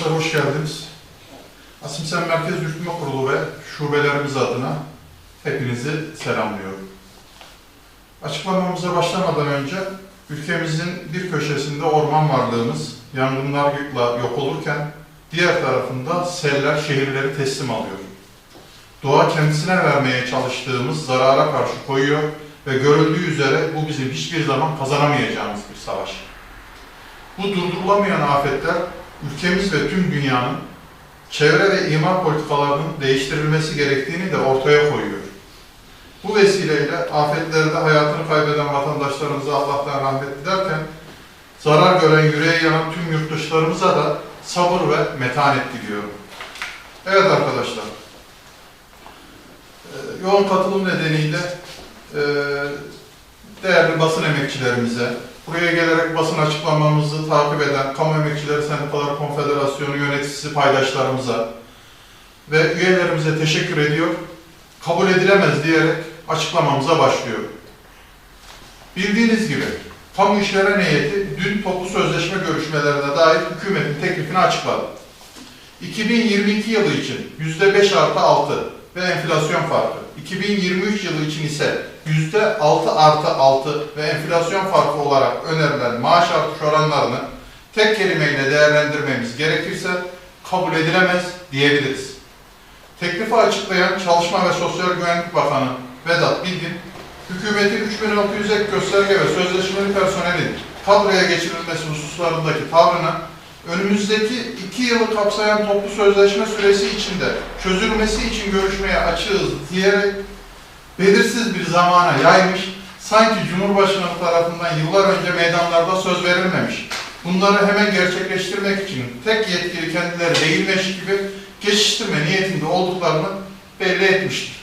arkadaşlar hoş geldiniz. Asimsen Merkez Yürütme Kurulu ve şubelerimiz adına hepinizi selamlıyorum. Açıklamamıza başlamadan önce ülkemizin bir köşesinde orman varlığımız yangınlarla yok olurken diğer tarafında seller şehirleri teslim alıyor. Doğa kendisine vermeye çalıştığımız zarara karşı koyuyor ve görüldüğü üzere bu bizim hiçbir zaman kazanamayacağımız bir savaş. Bu durdurulamayan afetler ülkemiz ve tüm dünyanın çevre ve imar politikalarının değiştirilmesi gerektiğini de ortaya koyuyor. Bu vesileyle afetlerde hayatını kaybeden vatandaşlarımıza Allah'tan rahmet dilerken zarar gören yüreğe yanan tüm yurttaşlarımıza da sabır ve metanet diliyorum. Evet arkadaşlar, e, yoğun katılım nedeniyle e, değerli basın emekçilerimize, buraya gelerek basın açıklamamızı takip eden Kamu Emekçileri Sendikaları Konfederasyonu yöneticisi paydaşlarımıza ve üyelerimize teşekkür ediyor. Kabul edilemez diyerek açıklamamıza başlıyorum. Bildiğiniz gibi Kamu İşveren Heyeti dün toplu sözleşme görüşmelerine dair hükümetin teklifini açıkladı. 2022 yılı için %5 artı 6 ve enflasyon farkı, 2023 yılı için ise %6 artı 6 ve enflasyon farkı olarak önerilen maaş artış oranlarını tek kelimeyle değerlendirmemiz gerekirse kabul edilemez diyebiliriz. Teklifi açıklayan Çalışma ve Sosyal Güvenlik Bakanı Vedat Bilgin, hükümetin 3600 ek gösterge ve sözleşmeli personelin kadroya geçirilmesi hususlarındaki tavrını önümüzdeki iki yılı kapsayan toplu sözleşme süresi içinde çözülmesi için görüşmeye açığız diyerek belirsiz bir zamana yaymış, sanki Cumhurbaşkanı tarafından yıllar önce meydanlarda söz verilmemiş. Bunları hemen gerçekleştirmek için tek yetkili kendileri değilmiş gibi geçiştirme niyetinde olduklarını belli etmiştir.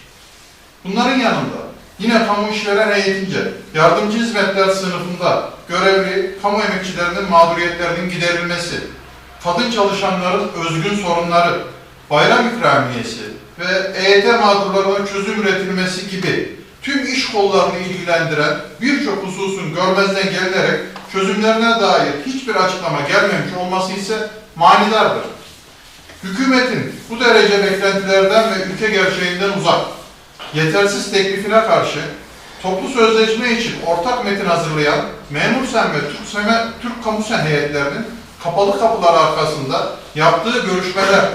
Bunların yanında yine kamu işveren heyetince yardımcı hizmetler sınıfında görevli kamu emekçilerinin mağduriyetlerinin giderilmesi, kadın çalışanların özgün sorunları, bayram ikramiyesi ve EYT mağdurlarına çözüm üretilmesi gibi tüm iş kollarını ilgilendiren birçok hususun görmezden gelinerek çözümlerine dair hiçbir açıklama gelmemiş olması ise manidardır. Hükümetin bu derece beklentilerden ve ülke gerçeğinden uzak, yetersiz teklifine karşı toplu sözleşme için ortak metin hazırlayan Memursen ve Türk, Seme, Türk Kamusen heyetlerinin kapalı kapılar arkasında yaptığı görüşmeler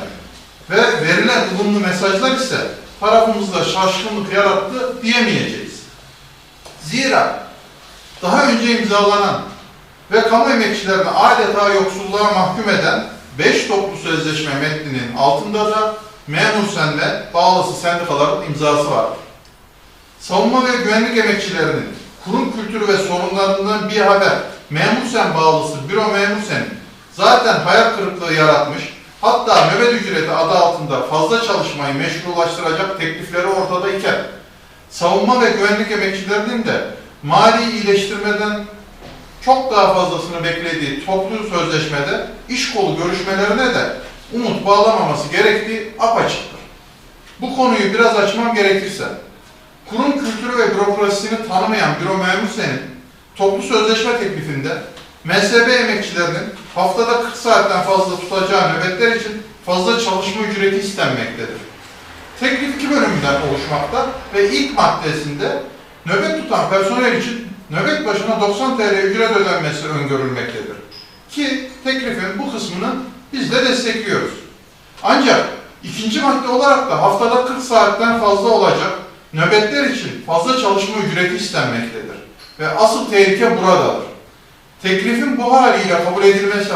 ve verilen ılımlı mesajlar ise tarafımızda şaşkınlık yarattı diyemeyeceğiz. Zira daha önce imzalanan ve kamu emekçilerini adeta yoksulluğa mahkum eden 5 toplu sözleşme metninin altında da memur senle bağlısı sendikaların imzası var. Savunma ve güvenlik emekçilerinin kurum kültürü ve sorunlarından bir haber memur sen bağlısı büro memur sen zaten hayal kırıklığı yaratmış hatta nöbet ücreti adı altında fazla çalışmayı meşrulaştıracak teklifleri ortadayken savunma ve güvenlik emekçilerinin de mali iyileştirmeden çok daha fazlasını beklediği toplu sözleşmede iş kolu görüşmelerine de umut bağlamaması gerektiği apaçıktır. Bu konuyu biraz açmam gerekirse, kurum kültürü ve bürokrasisini tanımayan büro memur senin toplu sözleşme teklifinde MSB emekçilerinin haftada 40 saatten fazla tutacağı nöbetler için fazla çalışma ücreti istenmektedir. Teklif iki bölümden oluşmakta ve ilk maddesinde nöbet tutan personel için nöbet başına 90 TL ücret ödenmesi öngörülmektedir. Ki teklifin bu kısmını biz de destekliyoruz. Ancak ikinci madde olarak da haftada 40 saatten fazla olacak nöbetler için fazla çalışma ücreti istenmektedir. Ve asıl tehlike buradadır. Teklifin bu haliyle kabul edilmesi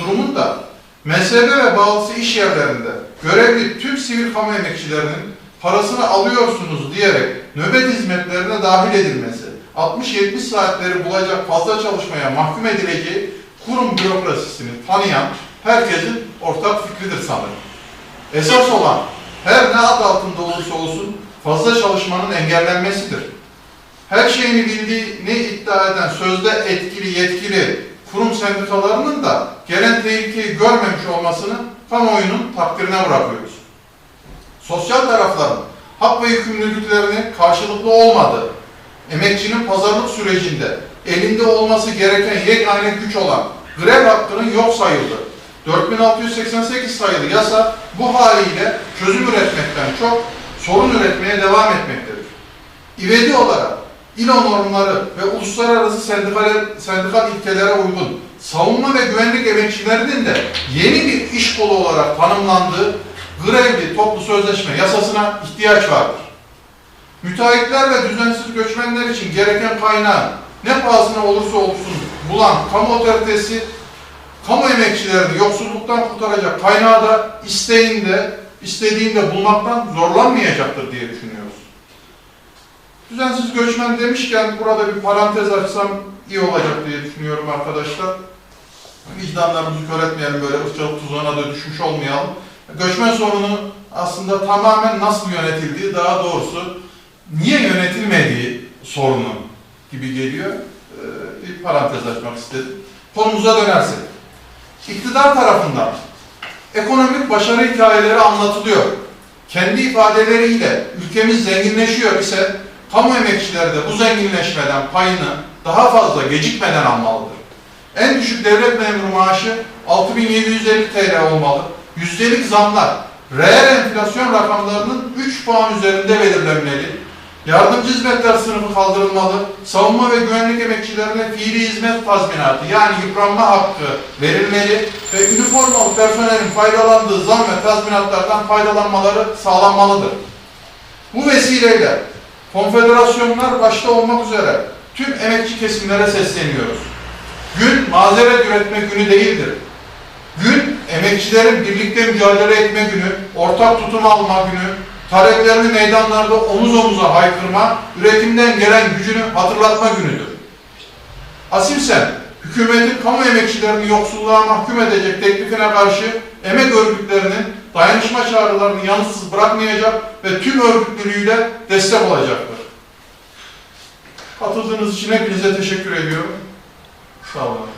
durumunda mezhebe ve bağlısı iş yerlerinde görevli tüm sivil kamu emekçilerinin parasını alıyorsunuz diyerek nöbet hizmetlerine dahil edilmesi, 60-70 saatleri bulacak fazla çalışmaya mahkum edileceği kurum bürokrasisini tanıyan herkesin ortak fikridir sanırım. Esas olan her ne ad altında olursa olsun fazla çalışmanın engellenmesidir. Her şeyini bildiğini iddia eden sözde etkili yetkili kurum sendikalarının da gelen tehlikeyi görmemiş olmasını kamuoyunun takdirine bırakıyoruz. Sosyal tarafların hak ve yükümlülüklerini karşılıklı olmadığı, emekçinin pazarlık sürecinde elinde olması gereken yegane güç olan grev hakkının yok sayıldığı, 4688 sayılı yasa bu haliyle çözüm üretmekten çok sorun üretmeye devam etmektedir. İvedi olarak İLO normları ve uluslararası sendikal, sendikal ilkelere uygun savunma ve güvenlik emekçilerinin de yeni bir iş kolu olarak tanımlandığı grevli toplu sözleşme yasasına ihtiyaç vardır. Müteahhitler ve düzensiz göçmenler için gereken kaynağı ne pahasına olursa olsun bulan kamu otoritesi, kamu emekçilerini yoksulluktan kurtaracak kaynağı da isteğinde, istediğinde bulmaktan zorlanmayacaktır diye düşünüyoruz. Düzensiz göçmen demişken burada bir parantez açsam iyi olacak diye düşünüyorum arkadaşlar. Vicdanlarımızı kör etmeyelim, böyle ırkçılık tuzağına da düşmüş olmayalım. Göçmen sorunu aslında tamamen nasıl yönetildiği, daha doğrusu niye yönetilmediği sorunu gibi geliyor. Ee, bir parantez açmak istedim. Konumuza dönersek. İktidar tarafından ekonomik başarı hikayeleri anlatılıyor. Kendi ifadeleriyle ülkemiz zenginleşiyor ise kamu emekçileri de bu zenginleşmeden payını daha fazla gecikmeden almalıdır. En düşük devlet memuru maaşı 6750 TL olmalı. Yüzdelik zamlar reel enflasyon rakamlarının 3 puan üzerinde belirlenmeli. Yardımcı hizmetler sınıfı kaldırılmalı. Savunma ve güvenlik emekçilerine fiili hizmet tazminatı yani yıpranma hakkı verilmeli ve üniformalı personelin faydalandığı zam ve tazminatlardan faydalanmaları sağlanmalıdır. Bu vesileyle konfederasyonlar başta olmak üzere tüm emekçi kesimlere sesleniyoruz. Gün mazeret üretme günü değildir. Gün emekçilerin birlikte mücadele etme günü, ortak tutum alma günü, taleplerini meydanlarda omuz omuza haykırma, üretimden gelen gücünü hatırlatma günüdür. Asimsen, hükümetin kamu emekçilerini yoksulluğa mahkum edecek teklifine karşı emek örgütlerinin dayanışma çağrılarını yanıtsız bırakmayacak ve tüm örgütlülüğüyle destek olacaktır. Katıldığınız için hepinize teşekkür ediyorum. Sağ olun.